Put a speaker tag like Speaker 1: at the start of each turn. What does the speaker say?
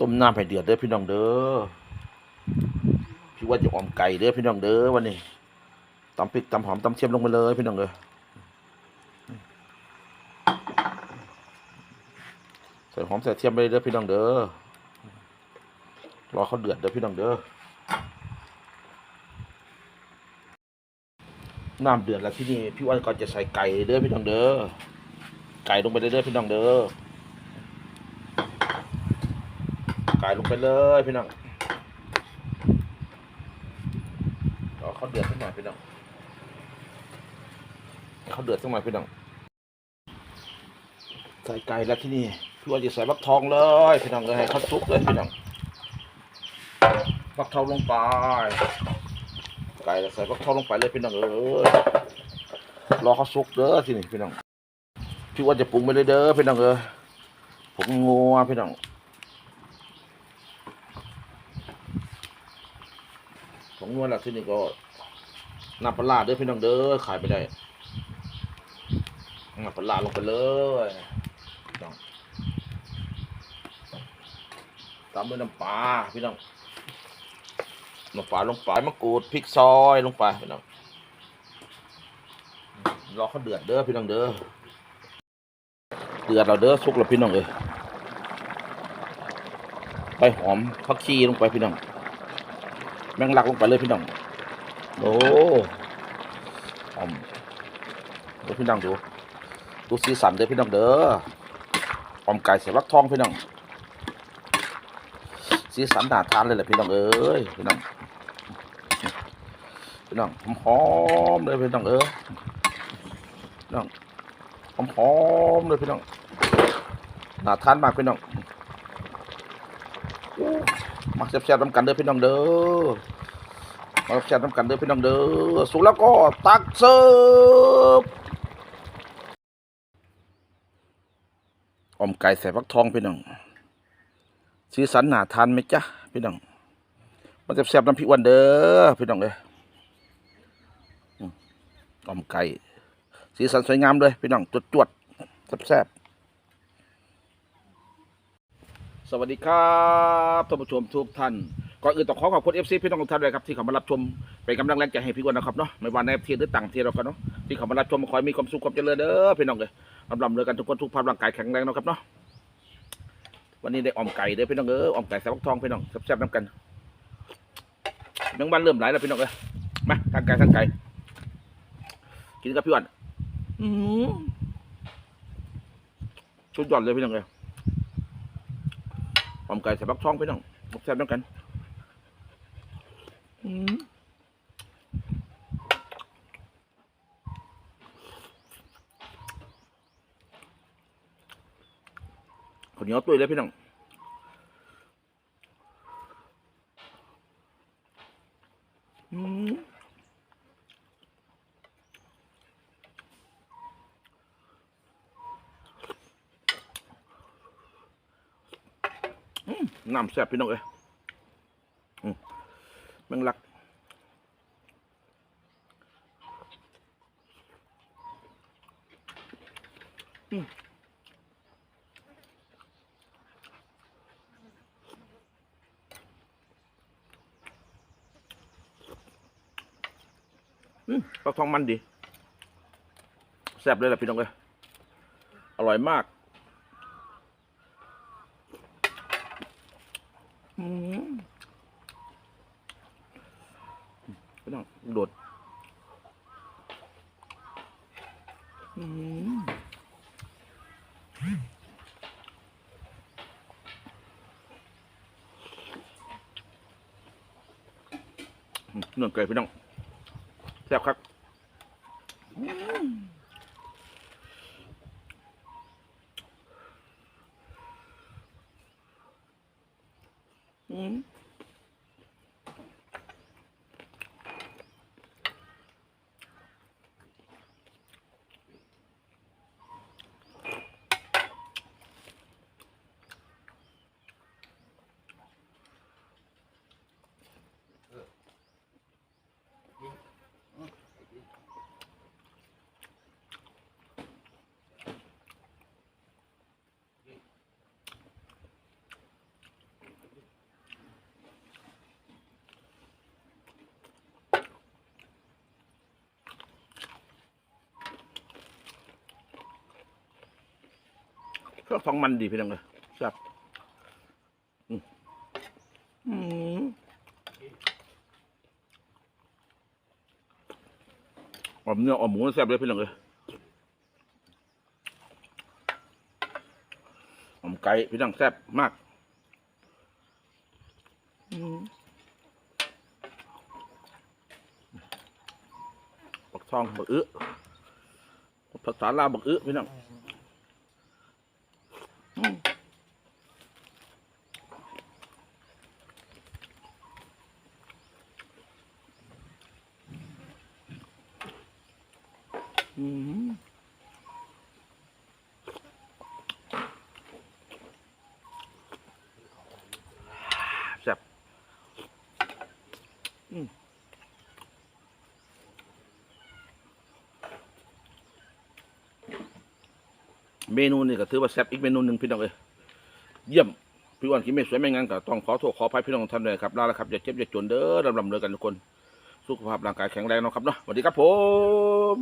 Speaker 1: ต้มน้ำให้เดือดเด้อพี่น้องเด้อพี่ว่าจะออมไก่เด้อพี่น้องเด้อวันนี้ตำพริกตำหอมตำเทียมลงไปเลยพี่น้องเด้อใส่หอมใส่เทียมไปเด้อพี่น้องเด้อรอเขาเดือดเด้อพี่น้องเด้อน้ำเดือดแล้วที่นี่พี่ว่าก็จะใส่ไก่เด้อพี่น้องเด้อไก่ลงไปเลยเด้อพี่น้องเด้อ ไก่ลงไปเลยพี่น้องรอเขาเดือดสักหน่อยพี่น้องเขาเดือดสักหน่อยพี่น้องใส่ไก่แล้วที่นี่พี่ว่าจะใส่ฟักทองเลยพี่น้องเลยให้เขาสุกเลยพี่น้องฟักทองลงไป ไก่แล้วใส่ฟักทองลงไปเลยพี่น้องเออรอเขาสุกเด้อที่นี่พี่น้องพี่ว่าจะปรุงไปเลยเด้อพี่น้องเออผมงัวพี่น้อง ขอ งนวลหลักที่นี่ก็น้ำปลาร้าเด้อพี่น้องเด้อขายไปได้น้ำปลาลงไปเลยพี่น้องตามด้วยน้ำปลาพี่น้องน้ำปลาลงไปมะกรูดพริกซอยลงไปพี่น้องรอเขาเดือดเด้อพี่น้องเด้อเดือดเราเด้อสุกแล้วพี่น้องเอ้ยไปหอมผักชีลงไปพี่น้อง แมงลักลงไปเลยพี่น้อง โอ้ออมดี๋ยวพี่น้องดู ดูสีสันเด้อพี่น้องเด้อออมไก่เสียบักทองพี่น้อง สีสันน่าทานเลยแหละพี่น้องเอ้ยพี่น้อง พี่น้องหอมๆเลยพี่น้องเอ้ยพี่น้องหอมๆเลยพี่น้องน่าทานมากพี่น้อง มาแซ่บๆน้ำกันเด้อพี่น้องเด้อมาแซ่บๆน้ำกันเด้อพี่น้องเด้อสุกแล้วก็ตักเสิร์ฟอมไก่ใส่ฟักทองพี่น้องสีสันหนาทานไหมจ๊ะพี่น้องมาแซ่บๆน้ำพริกวันเด้อพี่น้องเด้ออืมอมไก่สีสันสวยงามเลยพี่น้องจวดๆแซ่บๆ สวัสดีครับท่านผู้ชมทุกท่านก่อนอื่นต้องขอขอบคุณเอฟซีพี่น้องทุกท่านเลยครับที่เข้ามารับชมเป็นกำลังแรงใจให้พี่อ้วนนะครับเนาะไม่ว่าในประเทศหรือต่างประเทศเราก็เนาะที่เข้ามารับชมขอให้มีความสุขความเจริญเด้อพี่น้องเลยลำลำเลยกันทุกคนทุกภาพร่างกายแข็งแรงเนาะครับเนาะวันนี้ได้ออมไก่เด้อพี่น้องเออออมไก่ใส่ฟักทองพี่น้องแซ่บๆน้ำกันเมืองบ้านเริ่มไหลแล้วพี่น้องเออมาทางไก่ทางไก่กินกับพี่อ้วนอือหือชุดยอดเลยพี่น้องเลย อมไก่ใส่บักช่องพี่น้องแซ่บน้ำกันข้าวเหนียวตุ้ยเลยพี่น้องอืม น้ำแซ่บพี่น้องเอ้ยอืมแมงลักอืมปลาทองมันดีแซ่บเลยแหละพี่น้องเอ้ยอร่อยมาก อืมพี่น้องโดดอืมเนื้อไก่พี่น้องแซ่บครับ ก็ฟังมันดีพี่น้องเลยแซ่บอืมอมเนื้อออมหมูแซ่บเลยพี่น้องเลยออมไก่พี่น้องแซ่บมากบักทองบักอื้อภาษาลาวบักอื้อพี่น้อง อืมอืม แซ่บอืมเมนูนี่ก็ถือว่าแซ่บอีกเมนูหนึ่งพี่น้องเอ้ยเยี่ยมพี่อ้วันกินไม่สวยไม่งั้นก็ต้องขอโทษขออภัยพี่น้องทุกท่านเลยครับลาแล้วครับอย่าเจ็บอย่าจนเด้อลำลำเลยกันทุกคน สุขภาพร่างกายแข็งแรงเนาะครับเนาะสวัสดีครับผม